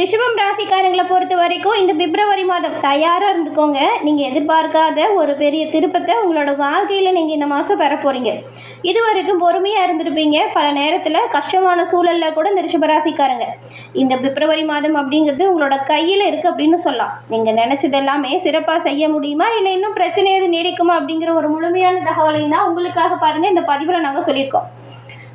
ரிஷபம் ராசிக்காரங்களை பொறுத்த வரைக்கும் இந்த பிப்ரவரி மாதம் தயாராக இருந்துக்கோங்க. நீங்கள் எதிர்பார்க்காத ஒரு பெரிய திருப்பத்தை உங்களோட வாழ்க்கையில் நீங்கள் இந்த மாதம் பெற போகிறீங்க இது வரைக்கும் பொறுமையாக இருந்திருப்பீங்க. பல நேரத்தில் கஷ்டமான சூழலில் கூட இந்த ரிஷபராசிக்காரங்க இந்த பிப்ரவரி மாதம் அப்படிங்கிறது உங்களோட கையில் இருக்குது அப்படின்னு சொல்லலாம். நீங்கள் நினச்சது எல்லாமே சிறப்பாக செய்ய முடியுமா? இல்லை இன்னும் பிரச்சனை எது நீடிக்குமா அப்படிங்கிற ஒரு முழுமையான தகவலையும் தான் உங்களுக்காக பாருங்கள் இந்த பதிவில் நாங்கள் சொல்லியிருக்கோம்.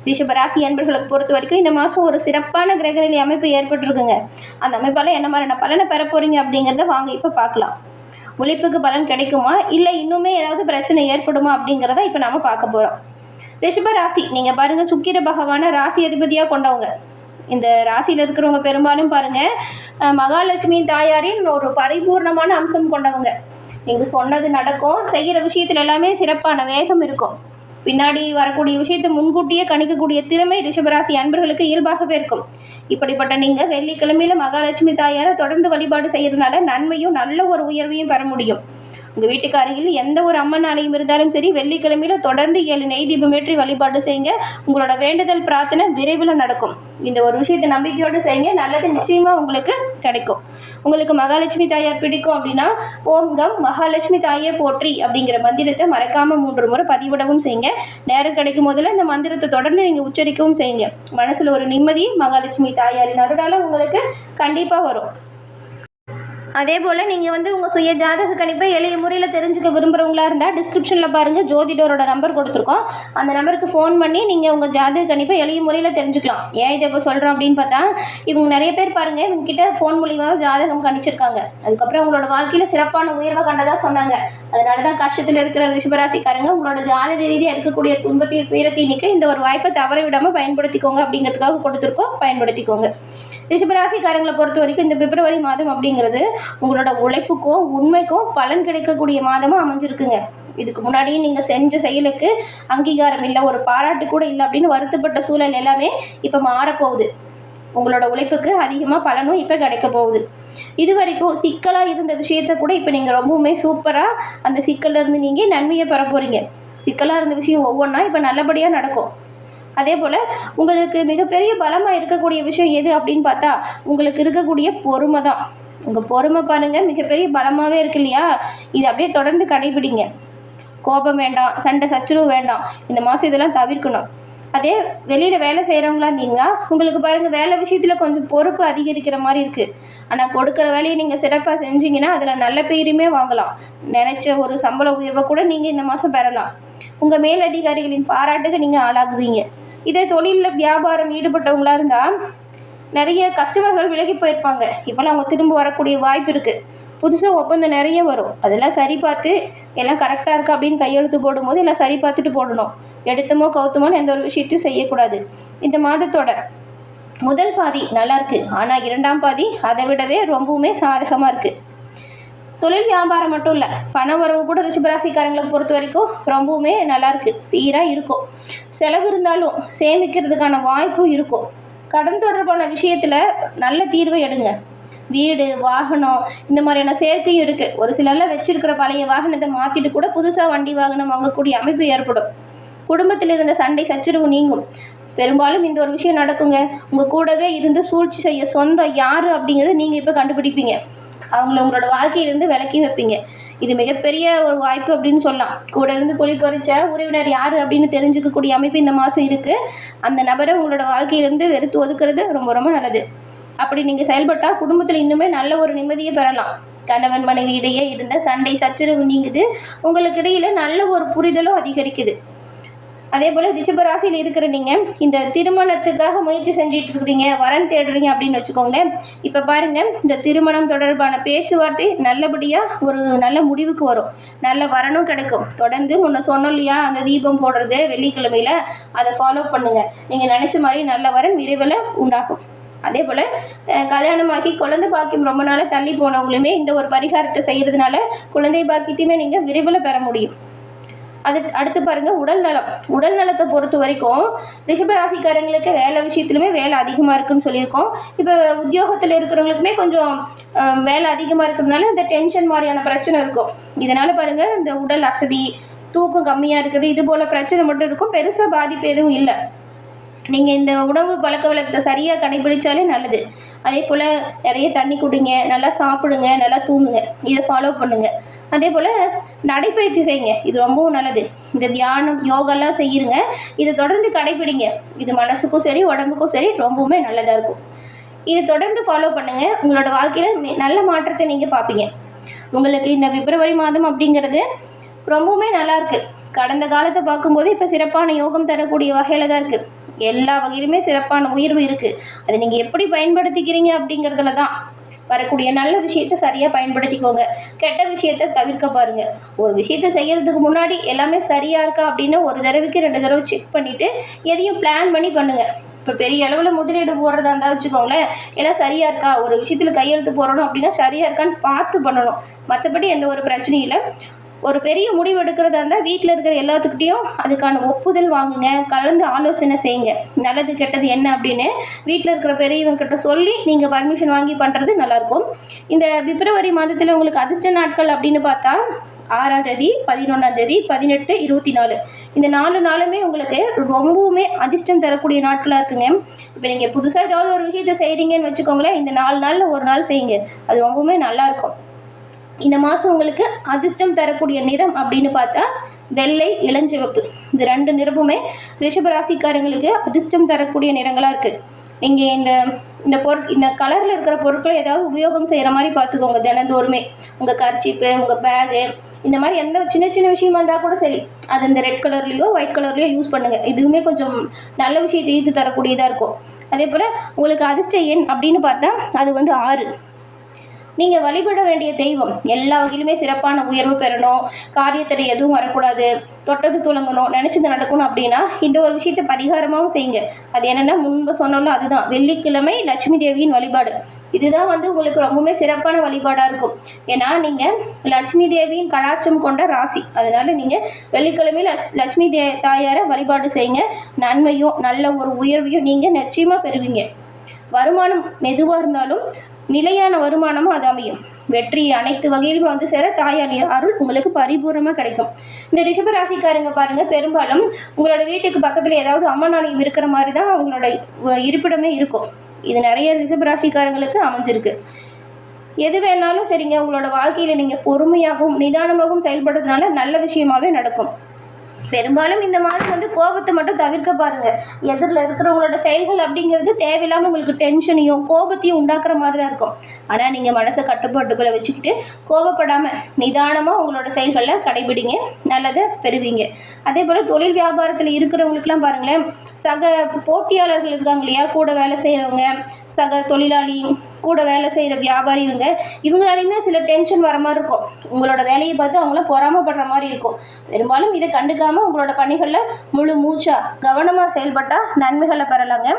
ரிஷபராசி அன்பர்களுக்கு பொறுத்த வரைக்கும் இந்த மாதம் ஒரு சிறப்பான கிரகநிலை அமைப்பு ஏற்பட்டிருக்குங்க. அந்த அமைப்பால் என்ன மாதிரியான பலனை பெற போகிறீங்க அப்படிங்கிறத வாங்க இப்போ பார்க்கலாம். உழைப்புக்கு பலன் கிடைக்குமா? இல்லை இன்னுமே ஏதாவது பிரச்சனை ஏற்படுமா அப்படிங்கிறத இப்போ நாம பார்க்க போகிறோம் ரிஷப ராசி நீங்கள் பாருங்கள் சுக்கிர பகவானை ராசி அதிபதியாக கொண்டவங்க. இந்த ராசியில் இருக்கிறவங்க பெரும்பாலும் பாருங்கள் மகாலட்சுமியின் தாயாரின் ஒரு பரிபூர்ணமான அம்சம் கொண்டவங்க. நீங்கள் சொன்னது நடக்கும் செய்கிற விஷயத்துல எல்லாமே சிறப்பான வேகம் இருக்கும். பின்னாடி வரக்கூடிய விஷயத்தை முன்கூட்டியே கணிக்கக்கூடிய திறமை ரிஷபராசி அன்பர்களுக்கு இயல்பாகவே இருக்கும். இப்படிப்பட்ட நீங்க வெள்ளிக்கிழமையில மகாலட்சுமி தாயாரை தொடர்ந்து வழிபாடு செய்யறதுனால நன்மையும் நல்ல ஒரு உயர்வையும் பெற முடியும். உங்கள் வீட்டுக்கு அருகில் எந்த ஒரு அம்மன் ஆலயம் இருந்தாலும் சரி வெள்ளிக்கிழமையில தொடர்ந்து ஏழு நெய் தீபமேற்றி வழிபாடு செய்யுங்க. உங்களோட வேண்டுதல் பிரார்த்தனை விரைவில் நடக்கும். இந்த ஒரு விஷயத்தை நம்பிக்கையோடு செய்யுங்க. நல்லது நிச்சயமாக உங்களுக்கு கிடைக்கும். உங்களுக்கு மகாலட்சுமி தாயார் பிடிக்கும் அப்படின்னா ஓம் கம் மகாலட்சுமி தாயே போற்றி அப்படிங்கிற மந்திரத்தை மறக்காமல் மூன்று முறை பதிவிடவும் செய்யுங்க. நேரம் கிடைக்கும் போதில் இந்த மந்திரத்தை தொடர்ந்து நீங்கள் உச்சரிக்கவும் செய்யுங்க. மனசில் ஒரு நிம்மதி மகாலட்சுமி தாயாரின் அருளால் உங்களுக்கு கண்டிப்பாக வரும். அதே போல் நீங்கள் வந்து உங்கள் சுய ஜாதக கணிப்பை எளிய முறையில் தெரிஞ்சுக்க விரும்புகிறவங்களா இருந்தால் டிஸ்கிரிப்ஷனில் பாருங்கள் ஜோதிடரோட நம்பர் கொடுத்துருக்கோம். அந்த நம்பருக்கு ஃபோன் பண்ணி நீங்கள் உங்கள் ஜாதக கணிப்பை எளிய முறையில் தெரிஞ்சுக்கலாம். ஏன் இதை இப்போ சொல்கிறோம் அப்படின்னு பார்த்தா இவங்க நிறைய பேர் பாருங்கள் இவங்க கிட்ட ஃபோன் மூலியமாக ஜாதகம் கணிச்சிருக்காங்க. அதுக்கப்புறம் உங்களோட வாழ்க்கையில் சிறப்பான உயர்வை கண்டதாக சொன்னாங்க. அதனால தான் கஷ்டத்தில் இருக்கிற ரிஷபராசிக்காரங்க உங்களோட ஜாதக ரீதியாக இருக்கக்கூடிய துன்பத்தையும் துயரத்தையும் நிற்க இந்த ஒரு வாய்ப்பை தவற விடாமல் பயன்படுத்திக்கோங்க அப்படிங்கிறதுக்காக கொடுத்துருக்கோம். பயன்படுத்திக்கோங்க. ரிஷபராசிக்காரங்களை பொறுத்த வரைக்கும் இந்த பிப்ரவரி மாதம் அப்படிங்கிறது உங்களோட உழைப்புக்கும் உண்மைக்கும் பலன் கிடைக்கக்கூடிய மாதமாக அமைஞ்சிருக்குங்க. இதுக்கு முன்னாடியே நீங்கள் செஞ்ச செயலுக்கு அங்கீகாரம் இல்லை ஒரு பாராட்டு கூட இல்லை அப்படின்னு வருத்தப்பட்ட சூழல் எல்லாமே இப்போ மாறப்போகுது. உங்களோட உழைப்புக்கு அதிகமாக பலனும் இப்போ கிடைக்க போகுது. இது வரைக்கும் சிக்கலாக இருந்த விஷயத்த கூட இப்போ நீங்கள் ரொம்பவுமே சூப்பராக அந்த சிக்கல்லேருந்து நீங்கள் நன்மையை பெற போகிறீங்க சிக்கலாக இருந்த விஷயம் ஒவ்வொன்றா இப்போ நல்லபடியாக நடக்கும். அதே போல் உங்களுக்கு மிகப்பெரிய பலமாக இருக்கக்கூடிய விஷயம் எது அப்படின்னு பார்த்தா உங்களுக்கு இருக்கக்கூடிய பொறுமை தான் உங்கள் பொறுமை பாருங்கள் மிகப்பெரிய பலமாகவே இருக்கு இல்லையா? இது அப்படியே தொடர்ந்து கடைபிடிங்க. கோபம் வேண்டாம் சண்டை சச்சுரவு வேண்டாம். இந்த மாதம் இதெல்லாம் தவிர்க்கணும். அதே வெளியில் வேலை செய்கிறவங்களா இருந்தீங்கன்னா உங்களுக்கு பாருங்கள் வேலை விஷயத்தில் கொஞ்சம் பொறுப்பு அதிகரிக்கிற மாதிரி இருக்குது ஆனால் கொடுக்குற வேலையை நீங்கள் சிறப்பாக செஞ்சீங்கன்னா அதில் நல்ல பேருமே வாங்கலாம். நினச்ச ஒரு சம்பள உயர்வை கூட நீங்கள் இந்த மாதம் பெறலாம். உங்கள் மேலதிகாரிகளின் பாராட்டுக்கு நீங்கள் ஆளாகுவீங்க. இதே தொழிலில் வியாபாரம் ஈடுபட்டவங்களா இருந்தால் நிறைய கஸ்டமர்கள் விலகி போயிருப்பாங்க. இப்போலாம் அவங்க திரும்ப வரக்கூடிய வாய்ப்பு இருக்குது புதுசாக ஒப்பந்தம் நிறைய வரும். அதெல்லாம் சரி பார்த்து எல்லாம் கரெக்டாக இருக்கா அப்படின்னு கையெழுத்து போடும்போது எல்லாம் சரி பார்த்துட்டு போடணும். எடுத்தமோ கவுத்தமோன்னு எந்த ஒரு விஷயத்தையும் செய்யக்கூடாது. இந்த மாதத்தோட முதல் பாதி நல்லாயிருக்கு ஆனால் இரண்டாம் பாதி அதை விடவே ரொம்பவுமே சாதகமாக இருக்குது தொழில் வியாபாரம் மட்டும் இல்லை பண வரவு கூட ரிஷபராசிக்காரங்களை பொறுத்த வரைக்கும் ரொம்பவுமே நல்லாயிருக்கு சீராக இருக்கும். செலவு இருந்தாலும் சேமிக்கிறதுக்கான வாய்ப்பும் இருக்கும். கடன் தொடர்பான விஷயத்தில் நல்ல தீர்வை எடுங்க. வீடு வாகனம் இந்த மாதிரியான சேர்க்கையும் இருக்குது ஒரு சிலர்லாம் வச்சிருக்கிற பழைய வாகனத்தை மாற்றிட்டு கூட புதுசாக வண்டி வாகனம் வாங்கக்கூடிய அமைப்பு ஏற்படும். குடும்பத்தில் இருந்த சண்டை சச்சரவு நீங்கும். பெரும்பாலும் இந்த ஒரு விஷயம் நடக்குங்க. உங்கள் கூடவே இருந்து சூழ்ச்சி செய்ய சொந்தம் யார் அப்படிங்கிறத நீங்கள் இப்போ கண்டுபிடிப்பீங்க. அவங்கள உங்களோட வாழ்க்கையிலேருந்து விலக்கி வைப்பீங்க. இது மிகப்பெரிய ஒரு வாய்ப்பு அப்படின்னு சொல்லலாம். கூட இருந்து குழி பறிச்ச உறவினர் யார் அப்படின்னு தெரிஞ்சுக்கக்கூடிய அமைப்பு இந்த மாதம் இருக்குது அந்த நபரை உங்களோட வாழ்க்கையிலேருந்து வெறுத்து ஒதுக்குறது ரொம்ப ரொம்ப நல்லது. அப்படி நீங்கள் செயல்பட்டால் குடும்பத்தில் இன்னுமே நல்ல ஒரு நிம்மதியை பெறலாம். கணவன் மனைவி இடையே இருந்த சண்டை சச்சரவு நீங்குது. உங்களுக்கு இடையில நல்ல ஒரு புரிதலும் அதிகரிக்குது. அதே போல் ரிஷபராசியில் இருக்கிற நீங்கள் இந்த திருமணத்துக்காக முயற்சி செஞ்சுட்டு இருக்கிறீங்க வரன் தேடுறீங்க அப்படின்னு வச்சுக்கோங்களேன். இப்போ பாருங்கள் இந்த திருமணம் தொடர்பான பேச்சுவார்த்தை நல்லபடியாக ஒரு நல்ல முடிவுக்கு வரும். நல்ல வரனும் கிடைக்கும். தொடர்ந்து ஒன்று சொன்னோம் இல்லையா அந்த தீபம் போடுறது வெள்ளிக்கிழமையில் அதை ஃபாலோ பண்ணுங்கள் நீங்கள் நினச்ச மாதிரி நல்ல வரன் விரைவில் உண்டாகும். அதே போல் கல்யாணமாக்கி குழந்தை பாக்கியம் ரொம்ப நாளாக தள்ளி போனவங்களுமே இந்த ஒரு பரிகாரத்தை செய்கிறதுனால குழந்தை பாக்கியத்தையுமே நீங்கள் விரைவில் பெற முடியும். அது அடுத்து பாருங்க உடல் நலம். உடல் நலத்தை பொறுத்த வரைக்கும் ரிஷபராசிக்காரங்களுக்கு வேலை விஷயத்துலையுமே வேலை அதிகமாக இருக்குன்னு சொல்லியிருக்கோம். இப்போ உத்தியோகத்தில் இருக்கிறவங்களுக்குமே கொஞ்சம் வேலை அதிகமாக இருக்கிறதுனால இந்த டென்ஷன் மாதிரியான பிரச்சனை இருக்கும். இதனால் பாருங்க இந்த உடல் அசதி தூக்கம் கம்மியாக இருக்குது இது போல் பிரச்சனை மட்டும் இருக்கும். பெருசாக பாதிப்பு எதுவும் இல்லை. நீங்கள் இந்த உணவு பழக்க வழக்கத்தை சரியாக கடைபிடிச்சாலே நல்லது. அதே போல் நிறைய தண்ணி குடிங்க நல்லா சாப்பிடுங்க நல்லா தூங்குங்க. இதை ஃபாலோ பண்ணுங்கள் அதே போல் நடைப்பயிற்சி செய்யுங்க. இது ரொம்பவும் நல்லது. இந்த தியானம் யோகாலாம் செய்யுங்க இதை தொடர்ந்து கடைபிடிங்க இது மனசுக்கும் சரி உடம்புக்கும் சரி ரொம்பவுமே நல்லதாக இருக்கும். இதை தொடர்ந்து ஃபாலோ பண்ணுங்கள் உங்களோட வாழ்க்கையில் நல்ல மாற்றத்தை நீங்கள் பார்ப்பீங்க. உங்களுக்கு இந்த பிப்ரவரி மாதம் அப்படிங்கிறது ரொம்பவுமே நல்லாயிருக்கு கடந்த காலத்தை பார்க்கும்போது இப்போ சிறப்பான யோகம் தரக்கூடிய வகையில் தான் இருக்குது எல்லா வகையிலுமே சிறப்பான உயர்வு இருக்குது அதை நீங்கள் எப்படி பயன்படுத்திக்கிறீங்க அப்படிங்கிறதுல தான். வரக்கூடிய நல்ல விஷயத்த சரியாக பயன்படுத்திக்கோங்க. கெட்ட விஷயத்த தவிர்க்க பாருங்க. ஒரு விஷயத்த செய்கிறதுக்கு முன்னாடி எல்லாமே சரியாக இருக்கா அப்படின்னு ஒரு தடவைக்கு ரெண்டு தடவை செக் பண்ணிவிட்டு எதையும் பிளான் பண்ணி பண்ணுங்கள் இப்போ பெரிய அளவில் முதலீடு போடுறதா இருந்தால் வச்சுக்கோங்களேன். எல்லாம் சரியாக இருக்கா? ஒரு விஷயத்தில் கையெழுத்து போடணும் அப்படின்னா சரியாக இருக்கான்னு பார்த்து பண்ணணும். மற்றபடி எந்த ஒரு பிரச்சனையும் இல்லை. ஒரு பெரிய முடிவு எடுக்கிறதா இருந்தால் வீட்டில் இருக்கிற எல்லாத்துக்கிட்டேயும் அதுக்கான ஒப்புதல் வாங்குங்க. கலந்து ஆலோசனை செய்யுங்க. நல்லது கெட்டது என்ன அப்படின்னு வீட்டில் இருக்கிற பெரியவங்கிட்ட சொல்லி நீங்கள் பர்மிஷன் வாங்கி பண்ணுறது நல்லாயிருக்கும். இந்த பிப்ரவரி மாதத்தில் உங்களுக்கு அதிர்ஷ்ட நாட்கள் அப்படின்னு பார்த்தா ஆறாம் தேதி பதினொன்றாம் தேதி பதினெட்டு இருபத்தி நாலு இந்த நாலு நாளுமே உங்களுக்கு ரொம்பவுமே அதிர்ஷ்டம் தரக்கூடிய நாட்களாக இருக்குங்க. இப்போ நீங்கள் புதுசாக ஏதாவது ஒரு விஷயத்த செய்கிறீங்கன்னு வச்சுக்கோங்களேன் இந்த நாலு நாளில் ஒரு நாள் செய்யுங்க. அது ரொம்பவுமே நல்லாயிருக்கும். இந்த மாதம் உங்களுக்கு அதிர்ஷ்டம் தரக்கூடிய நிறம் அப்படின்னு பார்த்தா வெள்ளை இளஞ்சிவப்பு. இந்த ரெண்டு நிறமுமே ரிஷபராசிக்காரங்களுக்கு அதிர்ஷ்டம் தரக்கூடிய நிறங்களாக இருக்குது நீங்கள் இந்த இந்த பொருட் இந்த கலரில் இருக்கிற பொருட்களை ஏதாவது உபயோகம் செய்கிற மாதிரி பார்த்துக்கோங்க தினந்தோறுமே. உங்கள் கர்ச்சிப்பு உங்கள் பேகு இந்த மாதிரி எந்த சின்ன சின்ன விஷயமா இருந்தால் கூட சரி அது இந்த ரெட் கலர்லேயோ ஒயிட் கலர்லேயோ யூஸ் பண்ணுங்கள் இதுவுமே கொஞ்சம் நல்ல விஷயத்தை ஈர்த்து தரக்கூடியதாக இருக்கும். அதே போல் உங்களுக்கு அதிர்ஷ்ட எண் அப்படின்னு பார்த்தா அது வந்து ஆறு. நீங்கள் வழிபட வேண்டிய தெய்வம். எல்லா வகையிலுமே சிறப்பான உயர்வு பெறணும். காரியத்தில் எதுவும் வரக்கூடாது. தொட்டது துளங்கணும் நினச்சது நடக்கணும் அப்படின்னா இந்த ஒரு விஷயத்த பரிகாரமாகவும் செய்யுங்க. அது என்னென்னா முன்பு சொன்னோம்ல அதுதான். வெள்ளிக்கிழமை லட்சுமி தேவியின் வழிபாடு. இதுதான் வந்து உங்களுக்கு ரொம்பவுமே சிறப்பான வழிபாடாக இருக்கும். ஏன்னா நீங்கள் லட்சுமி தேவியின் கடாட்சம் கொண்ட ராசி. அதனால் நீங்கள் வெள்ளிக்கிழமை லட்சுமி தே தாயாரை வழிபாடு செய்யுங்க. நன்மையும் நல்ல ஒரு உயர்வையும் நீங்கள் நிச்சயமாக பெறுவீங்க. வருமானம் மெதுவாக இருந்தாலும் நிலையான வருமானமும் அது அமையும். வெற்றி அனைத்து வகையிலுமே வந்து சேர தாயானிய அருள் உங்களுக்கு பரிபூர்ணமாக கிடைக்கும். இந்த ரிஷப ராசிக்காரங்க பாருங்க பெரும்பாலும் உங்களோட வீட்டுக்கு பக்கத்தில் ஏதாவது அம்மன் ஆலயம் இருக்கிற மாதிரி தான் அவங்களோட இருப்பிடமே இருக்கும். இது நிறைய ரிஷப ராசிக்காரங்களுக்கு அமைஞ்சிருக்கு. எது வேணாலும் சரிங்க உங்களோட வாழ்க்கையில் நீங்கள் பொறுமையாகவும் நிதானமாகவும் செயல்படுறதுனால நல்ல விஷயமாவே நடக்கும். பெரும்பாலும் இந்த மாதம் வந்து கோபத்தை மட்டும் தவிர்க்க பாருங்க. எதிரில் இருக்கிறவங்களோட செயல்கள் அப்படிங்கிறது தேவையில்லாமல் உங்களுக்கு டென்ஷனையும் கோபத்தையும் உண்டாக்குற மாதிரி தான் இருக்கும். ஆனால் நீங்கள் மனசை கட்டுப்பாட்டுக்குள்ளே வச்சுக்கிட்டு கோபப்படாமல் நிதானமாக உங்களோட செயல்களில் கடைபிடிங்க. நல்லதை பெறுவீங்க. அதே போல் தொழில் வியாபாரத்தில் இருக்கிறவங்களுக்குலாம் பாருங்களேன் சக போட்டியாளர்கள் இருக்காங்க இல்லையா? கூட வேலை செய்கிறவங்க சக தொழிலாளி கூட வேலை செய்கிற வியாபாரி இவங்க இவங்களாலையுமே சில டென்ஷன் வர மாதிரி இருக்கும். உங்களோட வேலையை பார்த்து அவங்கள பொறாமப்படுற மாதிரி இருக்கும். பெரும்பாலும் இதை கண்டுக்காமல் உங்களோட பணிகளில் முழு மூச்சாக கவனமாக செயல்பட்டால் நன்மைகளை பெறலாங்க.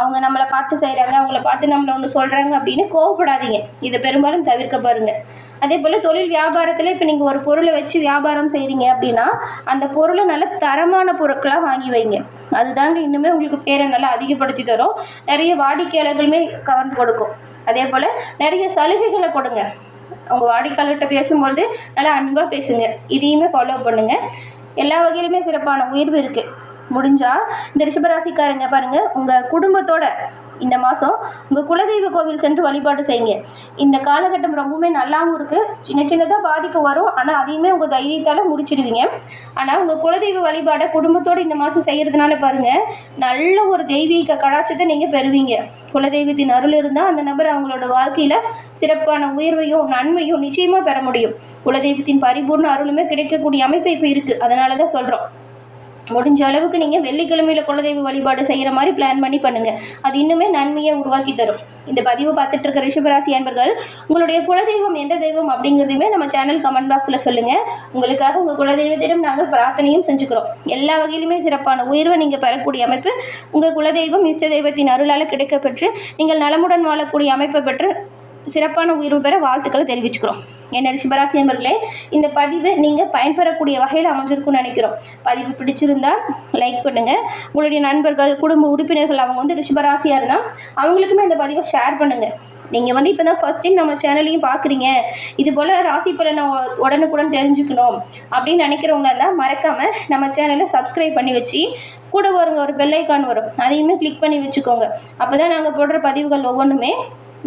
அவங்க நம்மளை பார்த்து செய்கிறாங்க அவங்கள பார்த்து நம்மளை ஒன்று சொல்கிறாங்க அப்படின்னு கோவப்படாதீங்க. இதை பெரும்பாலும் தவிர்க்க பாருங்கள் அதே போல் தொழில் வியாபாரத்தில் இப்போ நீங்கள் ஒரு பொருளை வச்சு வியாபாரம் செய்கிறீங்க அப்படின்னா அந்த பொருளை நல்ல தரமான பொருட்களாக வாங்கி வைங்க. அதுதாங்க இன்னுமே உங்களுக்கு பேரை நல்லா அதிகப்படுத்தி தரும். நிறைய வாடிக்கையாளர்களுமே கவர்ந்து கொடுக்கும். அதே போல் நிறைய சலுகைகளை கொடுங்க. உங்கள் வாடிக்கையாளர்கிட்ட பேசும்பொழுது நல்லா அன்பாக பேசுங்க. இதையுமே ஃபாலோ பண்ணுங்கள் எல்லா வகையிலுமே சிறப்பான உயர்வு இருக்குது முடிஞ்சால் இந்த ரிஷபராசிக்காரங்க பாருங்கள் உங்கள் குடும்பத்தோட இந்த மாதம் உங்கள் குலதெய்வ கோவில் சென்று வழிபாடு செய்யுங்க. இந்த காலகட்டம் ரொம்பவுமே நல்லாவும் இருக்குது சின்ன சின்னதாக பாதிப்பு வரும். ஆனால் அதையுமே உங்கள் தைரியத்தால் முடிச்சிடுவீங்க. ஆனால் உங்கள் குலதெய்வ வழிபாடை குடும்பத்தோடு இந்த மாதம் செய்கிறதுனால பாருங்கள் நல்ல ஒரு தெய்வீக கடாட்சத்தை நீங்கள் பெறுவீங்க. குலதெய்வத்தின் அருள் இருந்தால் அந்த நபர் அவங்களோட வாழ்க்கையில் சிறப்பான உயர்வையும் நன்மையும் நிச்சயமாக பெற முடியும். குலதெய்வத்தின் பரிபூர்ண அருளுமே கிடைக்கக்கூடிய அமைப்பு இப்போ இருக்குது அதனால தான் சொல்கிறோம் முடிஞ்ச அளவுக்கு நீங்கள் வெள்ளிக்கிழமையில் குலதெய்வ வழிபாடு செய்கிற மாதிரி பிளான் பண்ணி பண்ணுங்கள் அது இன்னுமே நன்மையை உருவாக்கி தரும். இந்த பதிவு பார்த்துட்டு இருக்க ரிஷபராசி அன்பர்கள் உங்களுடைய குலதெய்வம் எந்த தெய்வம் அப்படிங்கிறதையுமே நம்ம சேனல் கமெண்ட் பாக்ஸில் சொல்லுங்கள் உங்களுக்காக உங்கள் குலதெய்வத்திடம் நாங்கள் பிரார்த்தனையும் செஞ்சுக்கிறோம். எல்லா வகையிலுமே சிறப்பான உயர்வை நீங்கள் பெறக்கூடிய அமைப்பு உங்கள் குலதெய்வம் இஷ்ட தெய்வத்தின் அருளால் கிடைக்கப்பெற்று நீங்கள் நலமுடன் வாழக்கூடிய அமைப்பை பெற்று சிறப்பான உயர்வு பெற வாழ்த்துக்களை தெரிவிச்சுக்கிறோம். என்ன ரிஷபராசி நண்பர்களே இந்த பதிவு நீங்கள் பயன்பெறக்கூடிய வகையில் அமைஞ்சிருக்கும்னு நினைக்கிறோம். பதிவு பிடிச்சிருந்தால் லைக் பண்ணுங்கள் உங்களுடைய நண்பர்கள் குடும்ப உறுப்பினர்கள் அவங்க வந்து ரிஷபராசியாக இருந்தால் அவங்களுக்குமே இந்த பதிவை ஷேர் பண்ணுங்கள் நீங்கள் வந்து இப்போ தான் ஃபஸ்ட் டைம் நம்ம சேனலையும் பார்க்குறீங்க இது போல் ராசி பலனை உடனுக்குடன் தெரிஞ்சுக்கணும் அப்படின்னு நினைக்கிறவங்களா இருந்தால் மறக்காமல் நம்ம சேனலை சப்ஸ்கிரைப் பண்ணி வச்சு கூட வருங்க ஒரு பெல்லைக்கான் வரும். அதையுமே கிளிக் பண்ணி வச்சுக்கோங்க. அப்போ தான் நாங்கள் போடுற பதிவுகள் ஒவ்வொன்றுமே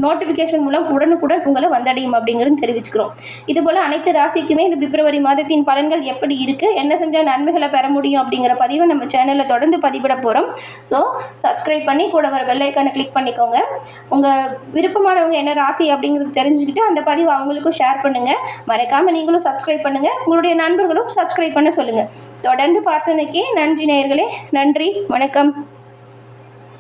நோட்டிஃபிகேஷன் மூலம் உடனுக்குடன் உங்களை வந்தடையும் அப்படிங்கிறது தெரிவிச்சுக்கிறோம். இதுபோல் அனைத்து ராசிக்குமே இந்த பிப்ரவரி மாதத்தின் பலன்கள் எப்படி இருக்குது என்ன செஞ்சால் நன்மைகளை பெற முடியும் அப்படிங்கிற பதிவை நம்ம சேனலில் தொடர்ந்து பதிவிட போகிறோம் ஸோ சப்ஸ்கிரைப் பண்ணி கூட வர வெள்ளைக்கான கிளிக் பண்ணிக்கோங்க. உங்கள் விருப்பமானவங்க என்ன ராசி அப்படிங்கிறது தெரிஞ்சுக்கிட்டு அந்த பதிவை அவங்களுக்கும் ஷேர் பண்ணுங்கள் மறக்காமல் நீங்களும் சப்ஸ்கிரைப் பண்ணுங்கள் உங்களுடைய நண்பர்களும் சப்ஸ்கிரைப் பண்ண சொல்லுங்கள் தொடர்ந்து பார்த்தமைக்கு நன்றி நேயர்களே. நன்றி. வணக்கம்.